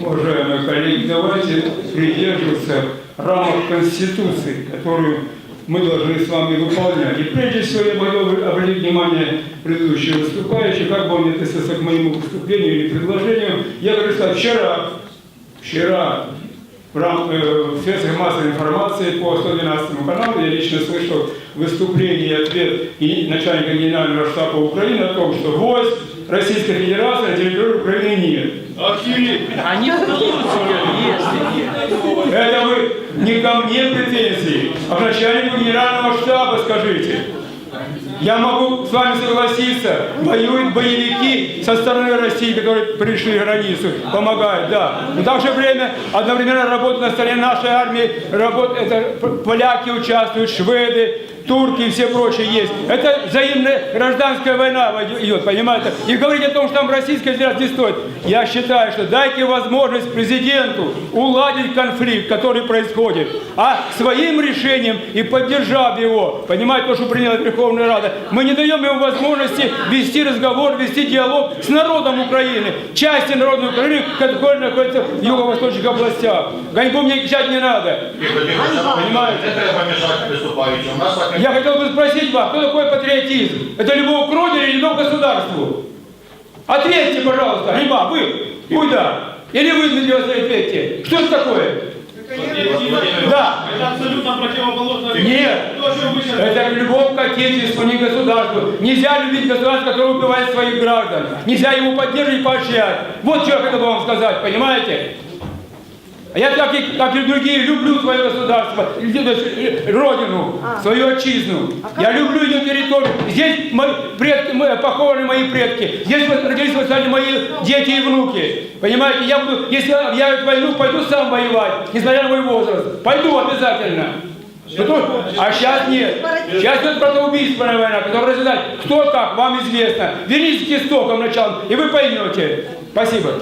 Уважаемые коллеги, давайте придерживаться рамок Конституции, которую мы должны с вами выполнять. И прежде всего я бы обратить внимание предыдущего выступающего, как бы он не относился к моему выступлению или предложению. Я говорю, что вчера, вчера в, рам- э, массовой информации по 112 каналу я лично слышал выступление и ответ и начальника генерального штаба Украины о том, что войск Российской Федерации на территории Украины нет. Они будут если Это вы не ко мне претензии, а к начальнику генерального штаба скажите. Я могу с вами согласиться, воюют боевики со стороны России, которые пришли границу, помогают, да. Но в то же время одновременно работают на стороне нашей армии, работ- это поляки участвуют, шведы, турки и все прочие есть. Это взаимная гражданская война идет, понимаете? И говорить о том, что там Российская Федерация не стоит. Я считаю, что дайте возможность президенту уладить конфликт, который происходит, а своим решением и поддержав его, понимаете, то, что приняла Верховная Рада, мы не даем ему возможности вести разговор, вести диалог с народом Украины, части народной Украины, которая находится в юго-восточных областях. Ганьбу мне кричать не надо. Понимаете? Я хотел бы спросить вас, кто такой патриотизм? Это любовь к родине или любовь к государству? Ответьте, пожалуйста, Рима, вы, куда? Или вы на него ответьте? Что это такое? Да. Это абсолютно противоположно. Нет. То, Это любовь к отечеству, не государству. Нельзя любить государство, которое убивает своих граждан. Нельзя его поддерживать и поощрять. Вот что я хотел бы вам сказать, понимаете? А я, так и, как и другие, люблю свое государство, родину, свою отчизну. Я люблю ее территорию. Здесь мои предки, мы- похованы мои предки. Здесь родились вырастали мои дети и внуки. Понимаете, я буду, если объявят войну, пойду сам воевать, несмотря на мой возраст. Пойду обязательно. Потому- а сейчас нет. Сейчас идет братоубийственная война, которая разделяет кто как, вам известно. Вернитесь к истокам начала, и вы поймете. Спасибо.